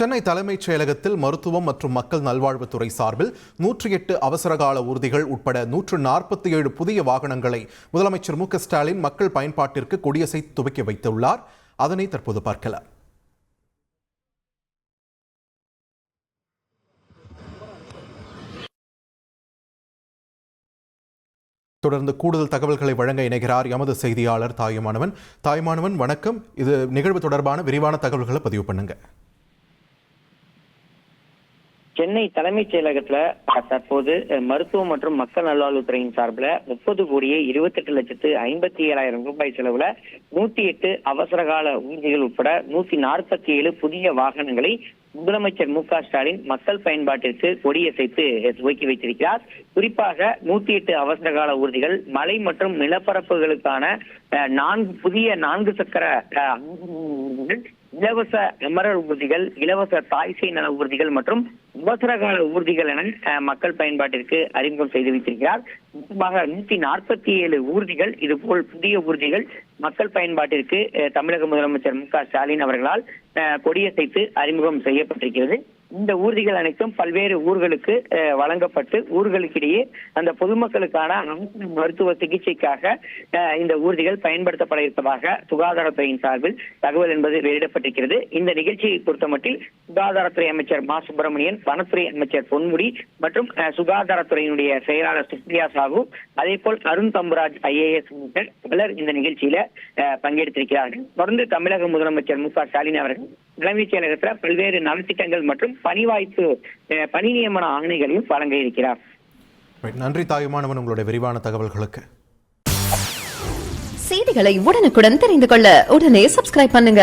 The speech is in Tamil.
சென்னை தலைமைச் செயலகத்தில் மருத்துவம் மற்றும் மக்கள் நல்வாழ்வுத்துறை சார்பில் நூற்றி எட்டு அவசரகால ஊர்திகள் உட்பட நூற்று நாற்பத்தி ஏழு புதிய வாகனங்களை முதலமைச்சர் மு ஸ்டாலின் மக்கள் பயன்பாட்டிற்கு கொடியசைத்து துவக்கி வைத்துள்ளார். அதனை தற்போது பார்க்கலாம். தொடர்ந்து கூடுதல் தகவல்களை வழங்க இணைகிறார் எமது செய்தியாளர் தாயுமானவன். தாயுமானவன் வணக்கம். இது நிகழ்வு தொடர்பான விரிவான தகவல்களை பதிவு பண்ணுங்க. சென்னை தலைமைச் செயலகத்துல தற்போது மருத்துவம் மற்றும் மக்கள் நல்வாழ்வுத்துறையின் சார்பில் முப்பது கோடியே இருபத்தெட்டு லட்சத்து ஐம்பத்தி ஏழாயிரம் ரூபாய் செலவுல நூத்தி எட்டு அவசரகால ஊர்திகள் உட்பட நூத்தி நாற்பத்தி ஏழு புதிய வாகனங்களை முதலமைச்சர் மு க ஸ்டாலின் மக்கள் பயன்பாட்டிற்கு கொடியசைத்து துவக்கி வைத்திருக்கிறார். குறிப்பாக நூத்தி எட்டு அவசரகால ஊர்திகள் மலை மற்றும் நிலப்பரப்புகளுக்கான அஹ், நான்கு புதிய நான்கு சக்கர இலவச எமரல் ஊர்திகள் இலவச தாய்சை நல ஊர்திகள் மற்றும் அவசரகால ஊர்திகள் என அஹ், மக்கள் பயன்பாட்டிற்கு அறிமுகம் செய்து வைத்திருக்கிறார். மொத்தமாக நூத்தி நாற்பத்தி ஏழு ஊர்திகள் இதுபோல் புதிய ஊர்திகள் மக்கள் பயன்பாட்டிற்கு தமிழக முதலமைச்சர் மு க ஸ்டாலின் அவர்களால் அஹ், கொடியசைத்து அறிமுகம் செய்யப்பட்டிருக்கிறது. இந்த ஊர்திகள் அனைத்தும் பல்வேறு ஊர்களுக்கு வழங்கப்பட்டு ஊர்களுக்கிடையே அந்த பொதுமக்களுக்கான அவசர மருத்துவ சிகிச்சைக்காக இந்த ஊர்திகள் பயன்படுத்தப்பட இருப்பதாக சுகாதாரத்துறையின் சார்பில் தகவல் என்பது வெளியிடப்பட்டிருக்கிறது. இந்த நிகழ்ச்சியை பொறுத்தமட்டில் சுகாதாரத்துறை அமைச்சர் மா. சுப்பிரமணியன் வனத்துறை அமைச்சர் பொன்முடி மற்றும் சுகாதாரத்துறையினுடைய செயலாளர் சுப்ரியா சாகு அதே போல் அருண் தம்புராஜ் ஐஏஎஸ் பலர் இந்த நிகழ்ச்சியில பங்கெடுத்திருக்கிறார்கள். தொடர்ந்து தமிழக முதலமைச்சர் மு. க. ஸ்டாலின் அவர்கள் தலைமைச் செயலகத்தில் பல்வேறு நலத்திட்டங்கள் மற்றும் பணி வாய்ப்பு அஹ், பணி நியமன ஆணைகளையும் வழங்க இருக்கிறார் நன்றி தாயுமானவன் உங்களுடைய விரிவான தகவல்களுக்கு. செய்திகளை உடனுக்குடன் தெரிந்து கொள்ள உடனே சப்ஸ்கிரைப் பண்ணுங்க.